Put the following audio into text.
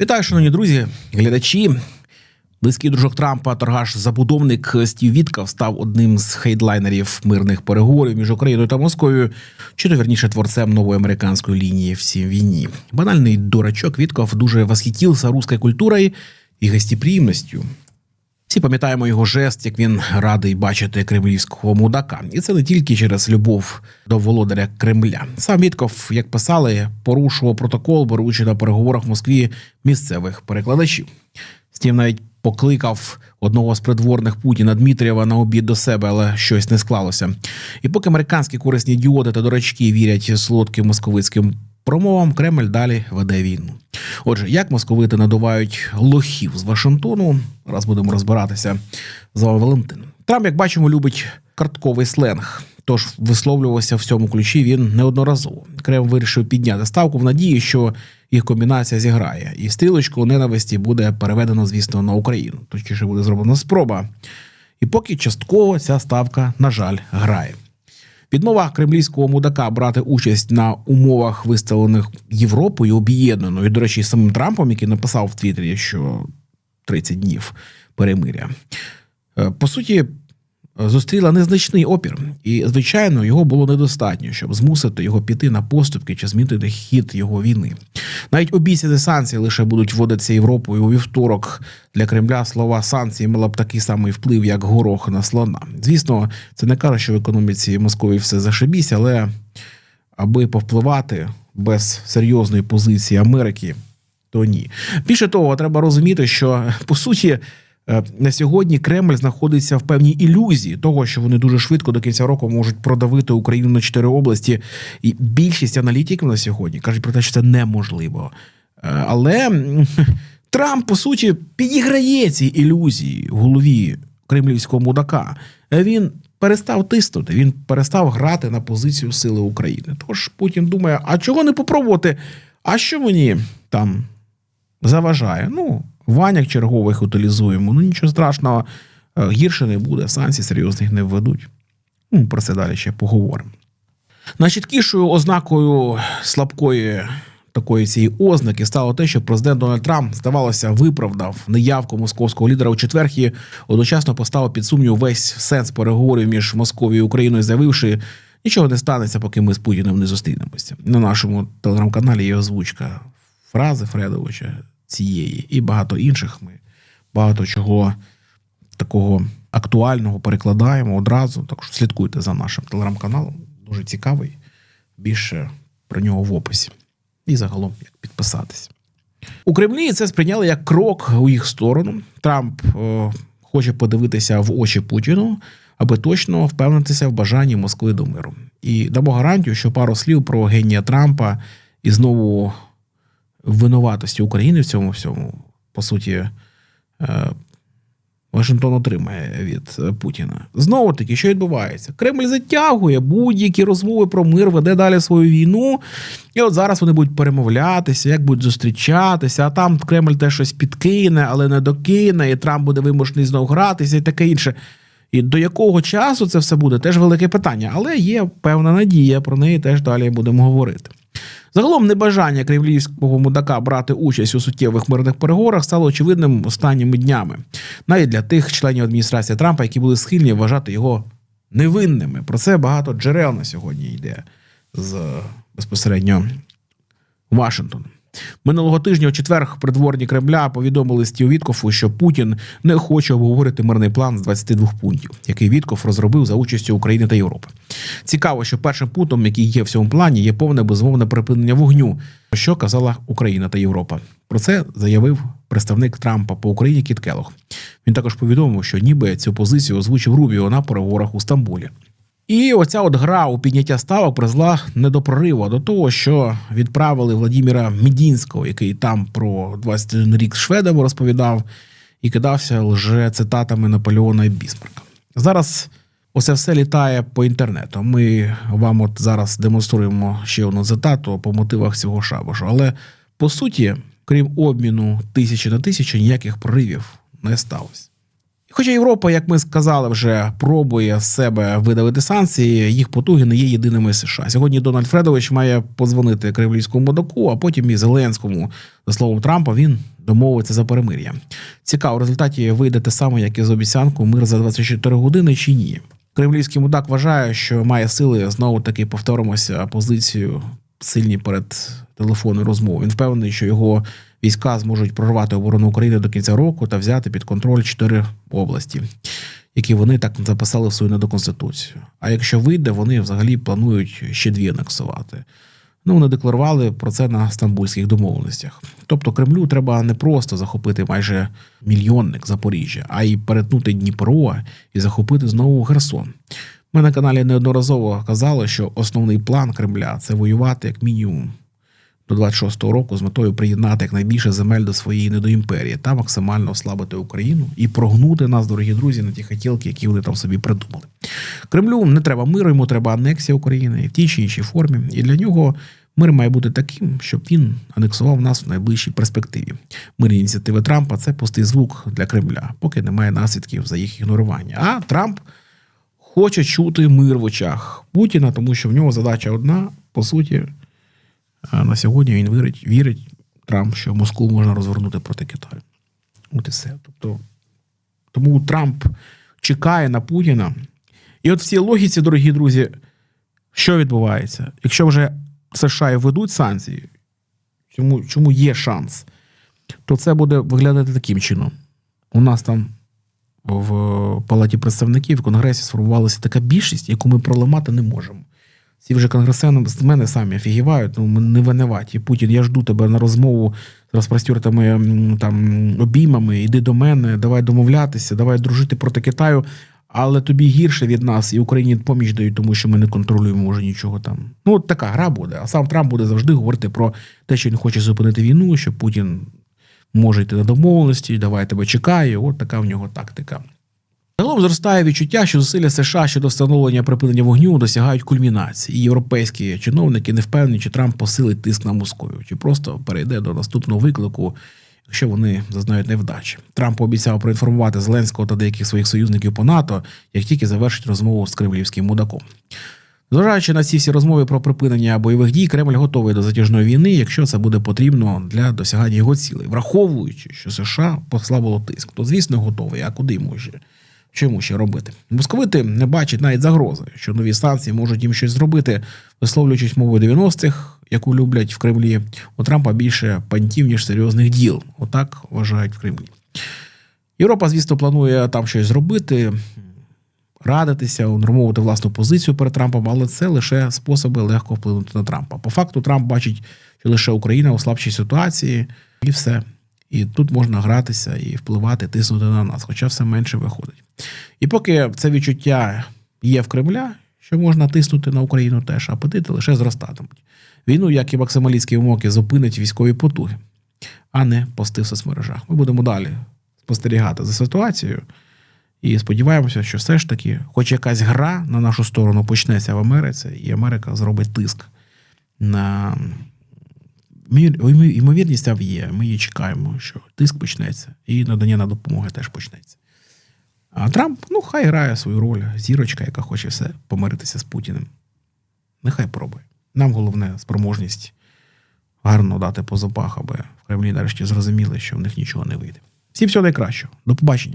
Вітаю, шановні друзі, глядачі. Близький дружок Трампа, торгаш забудовник Стів Віткав став одним з хейдлайнерів мирних переговорів між Україною та Московією, чи то вірніше творцем нової американської лінії в цій війні. Банальний дурачок Вітков дуже восхитився русською культурою і гостеприємністю. Всі пам'ятаємо його жест, як він радий бачити кремлівського мудака, і це не тільки через любов до володаря Кремля. Сам Вітков, як писали, порушував протокол, беручи на переговорах в Москві місцевих перекладачів. Стів навіть покликав одного з придворних Путіна Дмитрієва на обід до себе, але щось не склалося. І поки американські корисні діоди та дурачки вірять солодким московицьким промовам, Кремль далі веде війну. Отже, як московити надувають лохів з Вашингтону, раз будемо розбиратися з вами Валентин. Трамп, як бачимо, любить картковий сленг. Тож висловлювався в цьому ключі він неодноразово. Кремль вирішив підняти ставку в надії, що їх комбінація зіграє, і стрілочку ненависті буде переведено, звісно, на Україну. Точніше буде зроблена спроба. І поки частково ця ставка, на жаль, грає. Відмова кремлівського мудака брати участь на умовах, виставлених Європою об'єднаною, до речі, самим Трампом, який написав в Твіттері, що 30 днів перемиря. Е, По суті, зустріла незначний опір, і, звичайно, його було недостатньо, щоб змусити його піти на поступки чи змінити хід його війни. Навіть обіцяні санкції лише будуть вводитися Європою у вівторок. Для Кремля слова санкції мала б такий самий вплив, як горох на слона. Звісно, це не каже, що в економіці Московії все зашибісь, але аби повпливати без серйозної позиції Америки, то ні. Більше того, треба розуміти, що по суті. Е, На сьогодні Кремль знаходиться в певній ілюзії того, що вони дуже швидко до кінця року можуть продавити Україну на чотири області. І більшість аналітиків на сьогодні кажуть про те, що це неможливо. Е, Але Трамп, по суті, підіграє ці ілюзії в голові кремлівського мудака. Е, Він перестав тиснути, він перестав грати на позицію сили України. Тож Путін думає: а чого не попробувати? А що мені там заважає? Ну, ваняк чергових утилізуємо. Ну нічого страшного, е, гірше не буде, санкцій серйозних не введуть. Ну, про це далі ще поговоримо. Найчіткішою ознакою слабкої такої цієї ознаки стало те, що президент Дональд Трамп, здавалося, виправдав неявку московського лідера у четвер і одночасно поставив під сумнів весь сенс переговорів між Московією і Україною, заявивши, нічого не станеться, поки ми з Путіним не зустрінемося. На нашому телеграм-каналі є озвучка фрази Фредовича цієї і багато інших. Ми багато чого такого актуального перекладаємо одразу. Так що слідкуйте за нашим телеграм-каналом. Дуже цікавий. Більше про нього в описі. І загалом як підписатись. У Кремлі це сприйняли як крок у їх сторону. Трамп е, хоче подивитися в очі Путіну, аби точно впевнитися в бажанні Москви до миру. І дамо гарантію, що пару слів про генія Трампа і знову винуватості України в цьому всьому, по суті, е, Вашингтон отримає від е, Путіна. Знову таки, що відбувається? Кремль затягує будь-які розмови про мир, веде далі свою війну. І от зараз вони будуть перемовлятися, як будуть зустрічатися, а там Кремль теж щось підкине, але не докине, і Трамп буде вимушений знову гратися і таке інше. І до якого часу це все буде, теж велике питання. Але є певна надія, про неї теж далі будемо говорити. Загалом небажання кремлівського мудака брати участь у суттєвих мирних переговорах стало очевидним останніми днями, навіть для тих членів адміністрації Трампа, які були схильні вважати його невинними. Про це багато джерел на сьогодні йде з безпосередньо Вашингтона. Минулого тижня у четвер придворні Кремля повідомили Стів Віткофу, що Путін не хоче обговорити мирний план з 22 пунктів, який Віткоф розробив за участю України та Європи. Цікаво, що першим пунктом, який є в цьому плані, є повне безмовне припинення вогню, про що казала Україна та Європа. Про це заявив представник Трампа по Україні Кіт Келох. Він також повідомив, що ніби цю позицію озвучив Рубіо на переговорах у Стамбулі. І оця от гра у підняття ставок призвела не до прориву, а до того, що відправили Владіміра Медінського, який там про 21 рік шведами розповідав і кидався лже цитатами Наполеона і Бісмарка. Зараз оце все літає по інтернету. Ми вам от зараз демонструємо ще одну цитату по мотивах цього шабашу. Але по суті, крім обміну тисячі на тисячу, ніяких проривів не сталося. Хоча Європа, як ми сказали, вже пробує з себе видавити санкції, їх потуги не є єдиними США. Сьогодні Дональд Фредович має подзвонити кремлівському модаку, а потім і Зеленському. За словом Трампа, він домовиться за перемир'я. Цікаво, в результаті вийде те саме, як і з обіцянку мир за 24 години чи ні. Кремлівський мудак вважає, що має сили знову таки повторимося позицію сильні перед телефонною розмовою. Він впевнений, що його війська зможуть прорвати оборону України до кінця року та взяти під контроль чотири області, які вони так записали в свою недоконституцію. А якщо вийде, вони взагалі планують ще дві анексувати. Ну, вони декларували про це на стамбульських домовленостях. Тобто Кремлю треба не просто захопити майже мільйонник Запоріжжя, а й перетнути Дніпро і захопити знову Херсон. Ми на каналі неодноразово казали, що основний план Кремля це воювати як мінімум до 26-го року з метою приєднати якнайбільше земель до своєї недоімперії та максимально ослабити Україну і прогнути нас, дорогі друзі, на ті хотілки, які вони там собі придумали. Кремлю не треба миру, йому треба анексія України в тій чи іншій формі. І для нього мир має бути таким, щоб він анексував нас в найближчій перспективі. Мирні ініціативи Трампа це пустий звук для Кремля, поки немає наслідків за їх ігнорування. А Трамп хоче чути мир в очах Путіна, тому що в нього задача одна, по суті. На сьогодні він вірить, вірить Трамп, що Москву можна розвернути проти Китаю. От і все. Тобто, тому Трамп чекає на Путіна. І от в цій логіці, дорогі друзі, що відбувається? Якщо вже США і ведуть санкції, чому, чому є шанс, то це буде виглядати таким чином. У нас там в Палаті представників в Конгресі сформувалася така більшість, яку ми проламати не можемо. Ці вже конгресмени з мене самі офігівають, ну не винуваті. Путін, я жду тебе на розмову з розпростюртими там обіймами. Іди до мене, давай домовлятися, давай дружити проти Китаю. Але тобі гірше від нас і Україні поміч дають, тому що ми не контролюємо вже нічого там. Ну, от така гра буде. А сам Трамп буде завжди говорити про те, що він хоче зупинити війну, що Путін може йти на домовленості, давай тебе чекаю. От така в нього тактика. Загалом зростає відчуття, що зусилля США щодо встановлення припинення вогню досягають кульмінації. І європейські чиновники не впевнені, чи Трамп посилить тиск на Московію, чи просто перейде до наступного виклику, якщо вони зазнають невдачі. Трамп обіцяв проінформувати Зеленського та деяких своїх союзників по НАТО, як тільки завершить розмову з кремлівським мудаком. Зважаючи на ці всі розмови про припинення бойових дій, Кремль готовий до затяжної війни, якщо це буде потрібно для досягання його цілей, враховуючи, що США послабило тиск, то звісно готовий. А куди може? Чому ще робити? Московити не бачать навіть загрози, що нові санкції можуть їм щось зробити, висловлюючись мовою 90-х, яку люблять в Кремлі. У Трампа більше пантів, ніж серйозних діл. Отак вважають в Кремлі. Європа, звісно, планує там щось зробити, радитися, унормовувати власну позицію перед Трампом, але це лише способи легко вплинути на Трампа. По факту, Трамп бачить, що лише Україна у слабшій ситуації, і все. І тут можна гратися і впливати, тиснути на нас, хоча все менше виходить. І поки це відчуття є в Кремля, що можна тиснути на Україну теж, апетити лише зростатимуть. Війну, як і максималістські вимоги, зупинить військові потуги, а не пости в соцмережах. Ми будемо далі спостерігати за ситуацією і сподіваємося, що все ж таки, хоч якась гра на нашу сторону почнеться в Америці, і Америка зробить тиск на Ймовірність там є. Ми її чекаємо, що тиск почнеться, і надання на допомоги теж почнеться. А Трамп, ну, хай грає свою роль, зірочка, яка хоче все помиритися з Путіним. Нехай пробує. Нам головне спроможність гарно дати по зубах, аби в Кремлі нарешті зрозуміли, що в них нічого не вийде. Всім всього найкращого. До побачення.